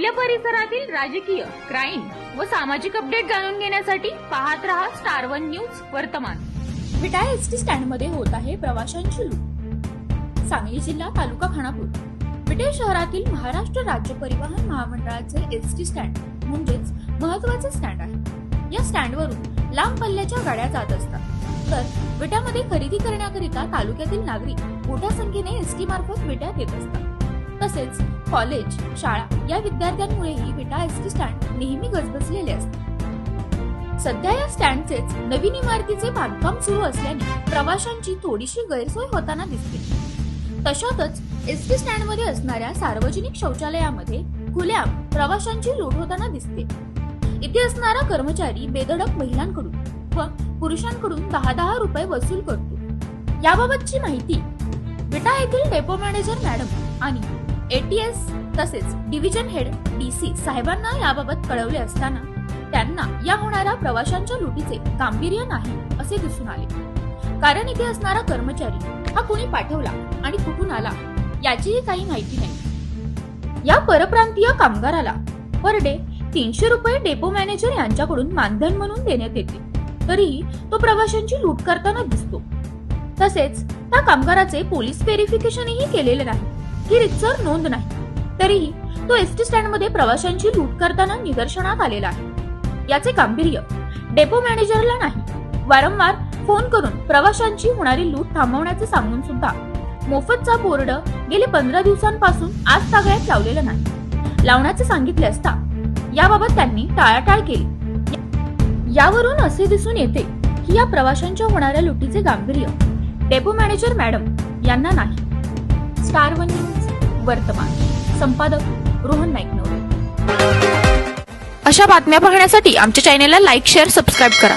आपल्या परिसरातील राजकीय क्राईम व सामाजिक अपडेट जाणून घेण्यासाठी पाहत रहा स्टार वन न्यूज वर्तमान. विटाळ एसटी स्टँडमध्ये होत आहे प्रवाशांची लूट. सांगली जिल्हा तालुका खानापूर. विटे शहरातील महाराष्ट्र राज्य परिवहन महामंडळाचे एस टी स्टँड म्हणजेच महत्त्वाचे स्टँड आहे. या स्टँडवरून लांब पल्ल्याच्या गाड्या जात असतात. तर विट्यामध्ये खरेदी करण्याकरिता तालुक्यातील नागरिक मोठ्या संख्येने एसटी मार्फत विट्यात येत असतात. तसेच कॉलेज शाळा या विद्यार्थ्यांमुळेही विटा एसटी स्टँड नेहमी गजबजलेले असते सध्या या स्टँडचेच नवीन इमारतीचे बांधकाम सुरू असल्याने प्रवाशांची थोडीशी गैरसोय होताना दिसते. तशातच एसटी स्टँडमध्ये असणाऱ्या सार्वजनिक शौचालयामध्ये खुल्या प्रवाशांची लूट होताना दिसते. इथे असणारा कर्मचारी बेधडक महिलांकडून व पुरुषांकडून दहा दहा रुपये वसूल करतो. याबाबतची माहिती विटा येथील डेपो मॅनेजर मॅडम आणि एटीएस तसेच डिव्हिजन हेड डीसी साहेबांना याबाबत कळवले असताना त्यांना या होणाऱ्या प्रवाशांच्या लुटीचे गांभीर्य नाही असे दिसून आले. कारण इथे असणारा कर्मचारी हा कुणी पाठवला आणि कुठून आला याचीही काही माहिती नाही. या परप्रांतीय कामगाराला पर डे तीनशे रुपये डेपो मॅनेजर यांच्याकडून मानधन म्हणून देण्यात येते. तरीही तो प्रवाशांची लूट करताना दिसतो. तसेच त्या कामगाराचे पोलीस व्हेरिफिकेशनही केलेले नाही. ही रितसर नोंद नाही. तरीही तो एसटी स्टँडमध्ये प्रवाशांची लूट करताना निदर्शनात आलेला आहे. याचे गांभीर्य डेपो मॅनेजरला नाही. वारंवार फोन करून प्रवाशांची होणारी लूट थांबवण्याचे सांगून सुद्धा मोफतचा बोर्ड गेले पंधरा दिवसांपासून आज तागळ्यात लावलेला नाही. लावण्याचे सांगितले असता याबाबत त्यांनी टाळाटाळ केली. यावरून असे दिसून येते की या प्रवाशांच्या होणाऱ्या लुटीचे गांभीर्य डेपो मॅनेजर मॅडम यांना नाही. Star one news. वर्तमान संपादक रोहन नाईकनवरे. अशा बातम्या पाहण्यासाठी आमच्या चॅनेलला लाईक शेअर सबस्क्राईब करा.